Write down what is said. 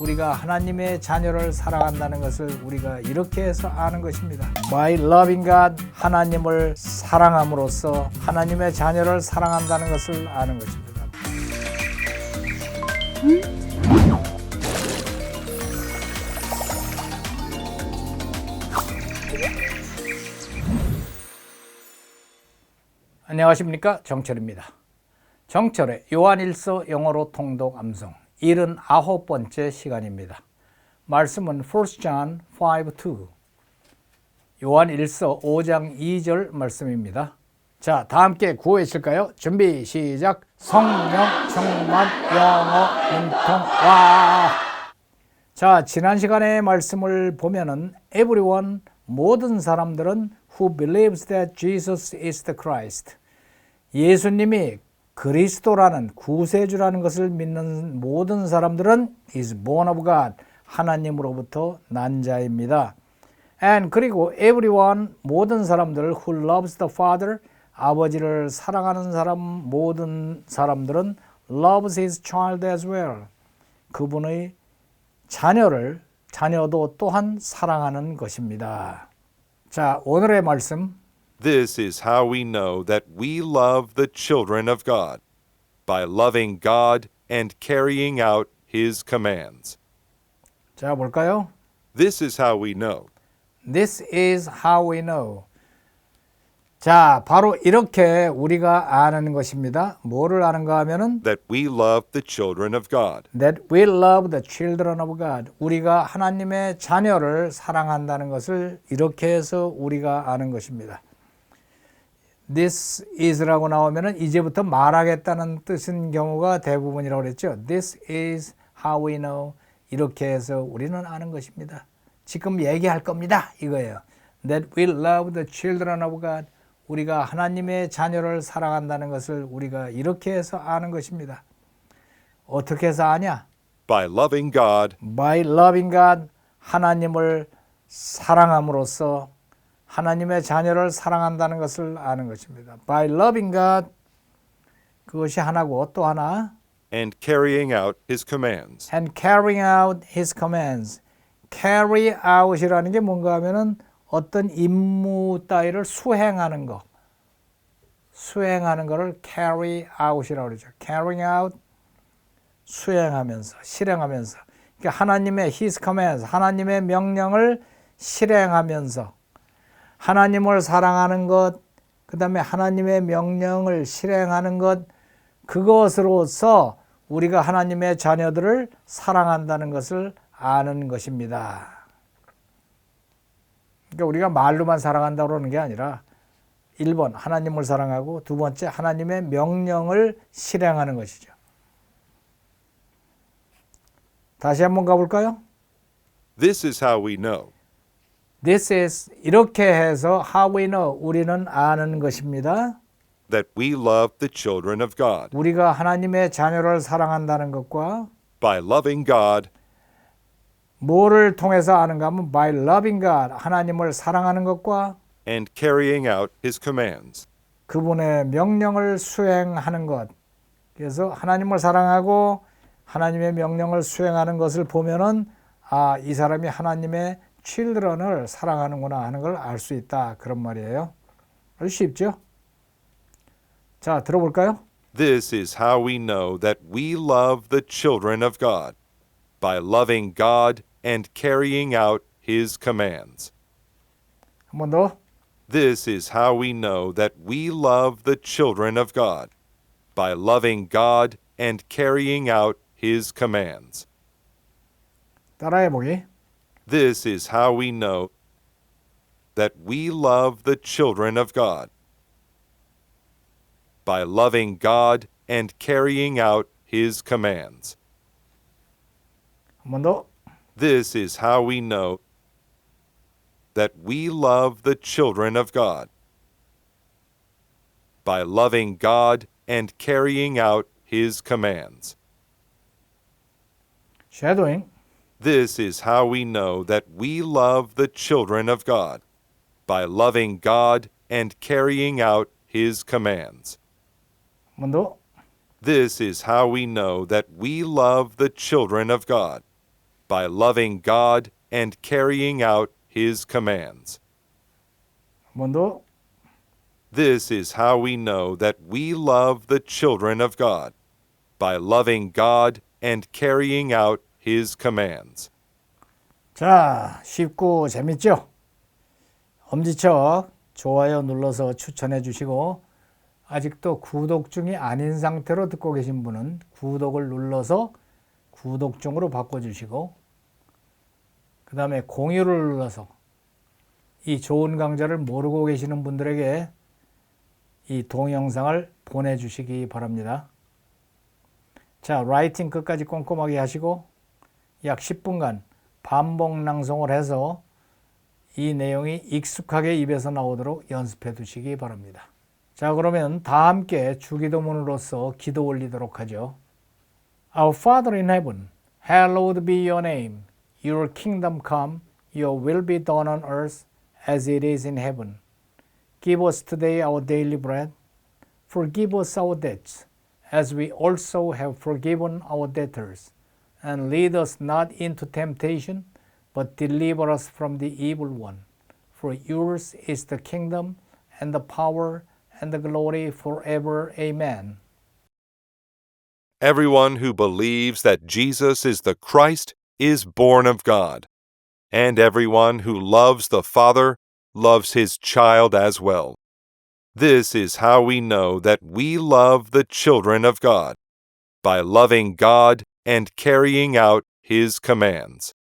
우리가 하나님의 자녀를 사랑한다는 것을 우리가 이렇게 해서 아는 것입니다. By loving God, 하나님을 사랑함으로써 하나님의 자녀를 사랑한다는 것을 아는 것입니다. 안녕하십니까 정철입니다. 정철의 요한일서 영어로 통독 암송 79번째 시간입니다. 말씀은 1 John 5:2 요한일서 5장 2절 말씀입니다. 자, 다 함께 구호 외칠까요? 준비 시작. 성령 충만 영어 와. 자, 지난 시간의 말씀을 보면은 everyone 모든 사람들은 who believes that Jesus is the Christ 예수님이 그리스도라는 구세주라는 것을 믿는 모든 사람들은 is born of God 하나님으로부터 난 자입니다. And 그리고 everyone 모든 사람들 who loves the Father 아버지를 사랑하는 사람 모든 사람들은 loves his child as well. 그분의 자녀를 자녀도 또한 사랑하는 것입니다. 자, 오늘의 말씀 This is how we know that we love the children of God by loving God and carrying out His commands. 자, 볼까요? This is how we know. This is how we know. 자, 바로 이렇게 우리가 아는 것입니다. 뭐를 아는가 하면은 that we love the children of God. that we love the children of God. 우리가 하나님의 자녀를 사랑한다는 것을 이렇게 해서 우리가 아는 것입니다. This is라고 나오면은 이제부터 말하겠다는 뜻인 경우가 대부분이라고 그랬죠. This is how we know. 이렇게 해서 우리는 아는 것입니다. 지금 얘기할 겁니다. 이거예요. That we love the children of God. 우리가 하나님의 자녀를 사랑한다는 것을 우리가 이렇게 해서 아는 것입니다. 어떻게 해서 아냐? By loving God By loving God, 하나님을 사랑함으로써 하나님의 자녀를 사랑한다는 것을 아는 것입니다. By loving God, 그것이 하나고 또 하나, and carrying out His commands. and carrying out His commands. carry out이라는 게 뭔가 하면은 어떤 임무 따위를 수행하는 것, 수행하는 것을 carry out이라고 그러죠. carrying out, 수행하면서, 실행하면서. 그러니까 하나님의 His commands, 하나님의 명령을 실행하면서 하나님을 사랑하는 것, 그 다음에 하나님의 명령을 실행하는 것, 그것으로서 우리가 하나님의 자녀들을 사랑한다는 것을 아는 것입니다. 그러니까 우리가 말로만 사랑한다고 그러는 게 아니라 1번 하나님을 사랑하고 두 번째 하나님의 명령을 실행하는 것이죠. 다시 한번 가볼까요? This is how we know. This is 이렇게 해서 how we know 우리는 아는 것입니다. that we love the children of God 우리가 하나님의 자녀를 사랑한다는 것과 by loving God 뭐를 통해서 아는가 하면 by loving God 하나님을 사랑하는 것과 and carrying out His commands. 그분의 명령을 수행하는 것. 그래서 하나님을 사랑하고 하나님의 명령을 수행하는 것을 보면은 아, 이 사람이 하나님의 children을 사랑하는구나 하는 걸 알 수 있다. 그런 말이에요. 아주 쉽죠? 자, 들어볼까요? This is how we know that we love the children of God by loving God and carrying out His commands. 한 번 더. This is how we know that we love the children of God by loving God and carrying out His commands. 따라해 보기. This is how we know that we love the children of God by loving God and carrying out His commands. This is how we know that we love the children of God by loving God and carrying out His commands. Shadowing. Eh? This is how we know that we love the children of God by loving God and carrying out His commands. Mundo. This is how we know that we love the children of God by loving God and carrying out His commands. Mundo. This is how we know that we love the children of God by loving God and carrying out His commands. 자, 쉽고 재밌죠? 엄지척 좋아요 눌러서 추천해 주시고 아직도 구독 중이 아닌 상태로 듣고 계신 분은 구독을 눌러서 구독 중으로 바꿔 주시고 그 다음에 공유를 눌러서 이 좋은 강좌를 모르고 계시는 분들에게 이 동영상을 보내주시기 바랍니다. 자, 라이팅 끝까지 꼼꼼하게 하시고 약 10분간 반복 낭송을 해서 이 내용이 익숙하게 입에서 나오도록 연습해 두시기 바랍니다. 자, 그러면 다 함께 주기도문으로서 기도 올리도록 하죠. Our Father in heaven, hallowed be your name. Your kingdom come, your will be done on earth as it is in heaven. Give us today our daily bread. Forgive us our debts, as we also have forgiven our debtors. And lead us not into temptation, but deliver us from the evil one. For yours is the kingdom, and the power, and the glory forever. Amen. Everyone who believes that Jesus is the Christ is born of God, and everyone who loves the Father loves his child as well. This is how we know that we love the children of God by loving God and carrying out his commands.